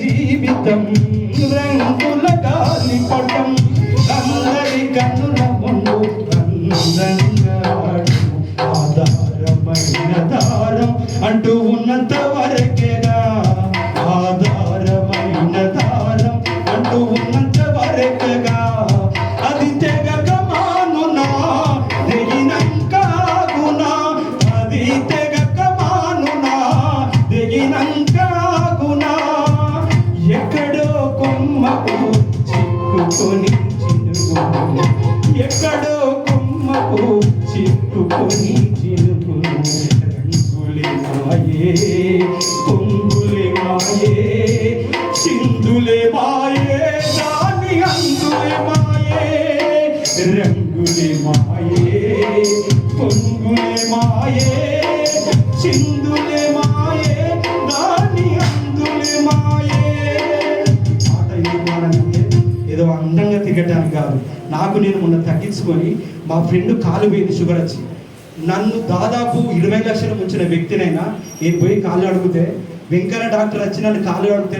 జీవితం. రంగుల గాలిపటం అందరి కన్నుల ముందు ఆధారమైన దారం అంటూ ఉన్నంత వరకేగా చిక్కుకొని ఎక్కడో కొమ్మకు చిక్కుకొని చినుకును రంగులే మాయే పొంగులే మాయే సింధులే మాయే దాని అందులే మాయే రంగులే మాయే పొంగులే మాయే సింధులే మాయే దాని అందులే మాయే మాట ఎందుకు ఏదో అందంగా తిరగటానికి కాదు. నాకు నేను మొన్న తగ్గించుకొని మా ఫ్రెండ్ కాలు పోయింది షుగర్ వచ్చి. నన్ను దాదాపు ఇరవై లక్షలు ముంచిన వ్యక్తినైనా నేను పోయి కాళ్ళు అడిగితే వెంకన్న డాక్టర్ వచ్చి నన్ను కాళ్ళు అడిగితే